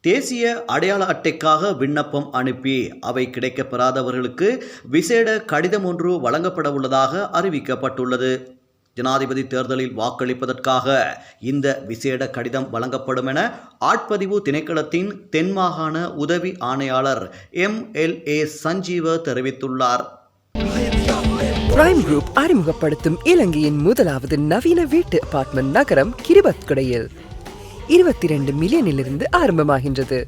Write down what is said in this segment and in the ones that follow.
தேசிய அடையாள அட்டைக்காக விண்ணப்பம் அனுப்பி அவை கிடைக்கப்பெறாதவர்களுக்கு விசேட கடிதம் ஒன்று வழங்கப்பட உள்ளதாக அறிவிக்கப்பட்டுள்ளது. ஜனாதிபதி தேர்தலில் வாக்களிப்பதற்காக இந்த விசேட கடிதம் வழங்கப்படும் என ஆட்பதிவு திணைக்களத்தின் தென்மாகாண உதவி ஆணையாளர் எம். எல். ஏ. சஞ்சீவ தெரிவித்துள்ளார். பிரைம் குரூப் அறிமுகப்படுத்தும் இலங்கையின் முதலாவது நவீன வீட்டு அபார்ட்மெண்ட் நகரம் கிரிபத்குடையில். இருபத்தி ரெண்டு மில்லியனிலிருந்து ஆரம்பமாகின்றது.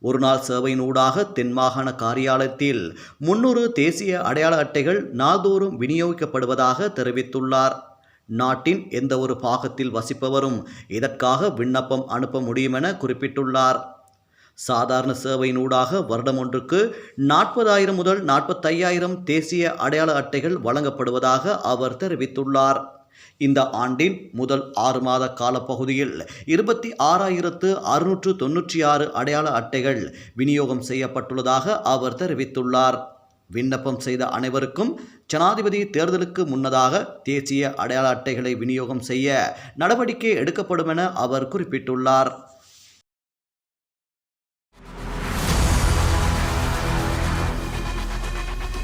ஒருநாள் சேவையினூடாக தென்மாகாண காரியாலயத்தில் முன்னூறு தேசிய அடையாள அட்டைகள் நாள்தோறும் விநியோகிக்கப்படுவதாக தெரிவித்துள்ளார். நாட்டின் எந்த ஒரு பாகத்தில் வசிப்பவரும் இதற்காக விண்ணப்பம் அனுப்ப முடியும் என குறிப்பிட்டுள்ளார். சாதாரண சேவையினூடாக வருடம் ஒன்றுக்கு நாற்பதாயிரம் முதல் நாற்பத்தையாயிரம் தேசிய அடையாள அட்டைகள் வழங்கப்படுவதாக அவர் தெரிவித்துள்ளார். இந்த ஆண்டின் முதல் ஆறு மாத காலப்பகுதியில் இருபத்தி ஆறாயிரத்து அறுநூற்று தொன்னூற்றி ஆறு அடையாள அட்டைகள் விநியோகம் செய்யப்பட்டுள்ளதாக அவர் தெரிவித்துள்ளார். விண்ணப்பம் செய்த அனைவருக்கும் ஜனாதிபதி தேர்தலுக்கு முன்னதாக தேசிய அடையாள அட்டைகளை விநியோகம் செய்ய நடவடிக்கை எடுக்கப்படும் என அவர் குறிப்பிட்டுள்ளார்.